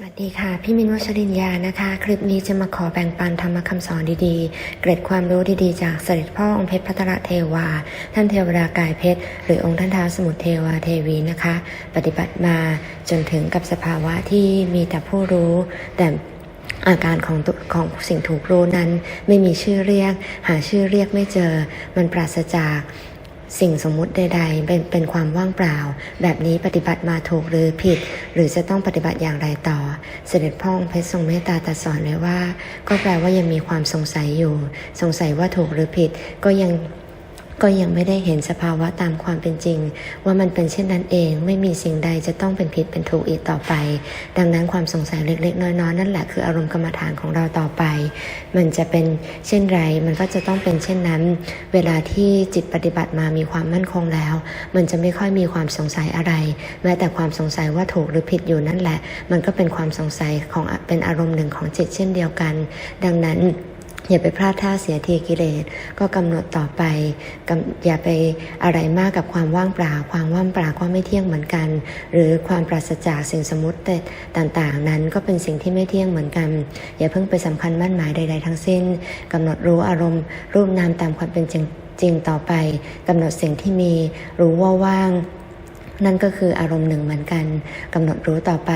สวัสดีค่ะ พี่มินวัชรินยานะคะ คลิปนี้จะมาขอแบ่งปันธรรมคำสอนดีๆ เกร็ดความรู้ดีๆ จากเสด็จพ่อองค์เพชรพัทรเทวา ท่านเทวดากายเพชร หรือองค์ท่านท้าวสมุทรเทวาเทวีนะคะ ปฏิบัติมาจนถึงกับสภาวะที่มีแต่ผู้รู้ แต่อาการของของสิ่งถูกรู้นั้น ไม่มีชื่อเรียก หาชื่อเรียกไม่เจอ มันปราศจาก สิ่งสมมุติใด ๆ เป็นเป็นความว่างเปล่า แบบนี้ปฏิบัติมาถูกหรือผิด หรือจะต้องปฏิบัติอย่างไรต่อ เสด็จพ่อองค์เพชรทรงเมตตาตรัสสอนไว้ว่า ก็แปลว่ายังมีความสงสัยอยู่ สงสัยว่าถูกหรือผิด ก็ยัง ก็ยังไม่ได้เห็นสภาวะตามความเป็นจริง ว่ามันเป็นเช่นนั้นเองไม่มีสิ่งใดจะต้องเป็นผิดเป็นถูกอีกต่อไป ดังนั้นความสงสัยเล็กๆ น้อยๆ นั่นแหละคืออารมณ์กรรมฐานของเราต่อไป มันจะเป็นเช่นไรมันก็จะต้องเป็นเช่นนั้น เวลาที่จิตปฏิบัติมามีความมั่นคงแล้ว มันจะไม่ค่อยมีความสงสัยอะไร แม้แต่ความสงสัยว่าถูกหรือผิดอยู่นั่นแหละ มันก็เป็นความสงสัยของเป็นอารมณ์หนึ่งของจิตเช่นเดียวกัน ดังนั้น อย่าไปพลาดท่าเสียทีกิเลสก็กำหนดต่อไป อย่าไปอะไรมากกับความว่างเปล่า ความว่างเปล่าก็ไม่เที่ยงเหมือนกัน หรือความปราศจากสิ่งสมมติต่างๆ นั้นก็เป็นสิ่งที่ไม่เที่ยงเหมือนกัน อย่าเพิ่งไปสำคัญมั่นหมายใด ๆ ทั้งสิ้นกำหนดรู้อารมณ์ รูปนามตามความเป็นจริงจริงต่อไปกำหนดสิ่งที่มีรู้ว่าว่าง นั่นก็คืออารมณ์หนึ่งเหมือนกันกำหนดรู้ต่อไป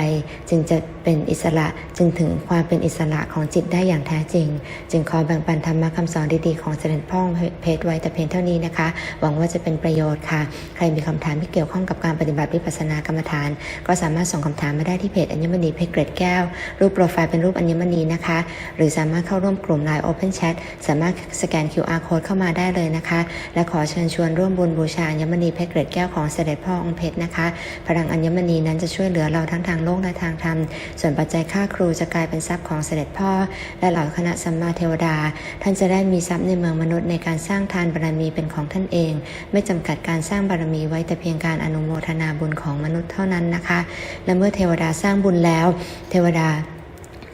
จึงจะเป็นอิสระจึงถึงความเป็นอิสระของจิตได้อย่างแท้จริง จึงขอแบ่งปันธรรมะคำสอนดีๆ ของเสด็จพ่อเพชรไว้แต่เพียงเท่านี้นะคะ หวังว่าจะเป็นประโยชน์ค่ะ ใครมีคำถามที่เกี่ยวข้องกับการปฏิบัติวิปัสสนากรรมฐาน ก็สามารถส่งคำถามมาได้ที่เพจอัญมณีเพชรเกรดแก้ว รูปโปรไฟล์เป็นรูปอัญมณีนะคะ หรือสามารถเข้าร่วมกลุ่ม Line Open Chat สามารถสแกน QR Code เข้ามาได้เลยนะคะ และขอเชิญชวนร่วมบุญบูชาอัญมณีเพชรเกรดแก้วของเสด็จพ่อองค์เพชรนะคะ พลังอัญมณีนั้นจะช่วยเหลือเราทั้งทางโลกและทางธรรม ส่วนปัจจัยค่าครูจะกลายเป็นทรัพย์ของเสด็จพ่อ และเหล่าคณะสัมมาเทวดา ท่านจะได้มีทรัพย์ในเมืองมนุษย์ในการสร้างทานบารมีเป็นของท่านเอง ไม่จำกัดการสร้างบารมีไว้แต่เพียงการอนุโมทนาบุญของมนุษย์เท่านั้นนะคะ และเมื่อเทวดาสร้างบุญแล้ว เทวดา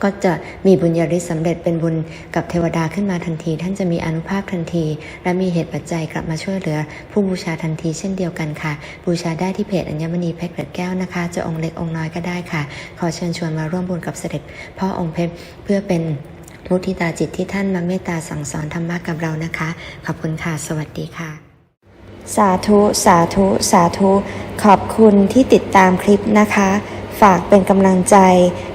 ก็จะมีบุญญาฤทธิ์สำเร็จเป็นบุญกับเทวดาขึ้นมาทันที ท่านจะมีอนุภาพทันที และมีเหตุปัจจัยกลับมาช่วยเหลือ ผู้บูชาทันทีเช่นเดียวกันค่ะ บูชาได้ที่เพจอัญมณีเพชรเกร็ดแก้วนะคะ จะองค์เล็กองค์น้อยก็ได้ค่ะ ขอเชิญชวนมาร่วมบุญกับเสด็จพ่อองค์เพชรเพื่อเป็นมุทิตาจิตที่ท่านมาเมตตาสั่งสอนธรรมะกับเรานะคะ ขอบคุณค่ะ สวัสดีค่ะ สาธุ สาธุ สาธุ ขอบคุณที่ติดตามคลิปนะคะ ฝากเป็นกำลังใจ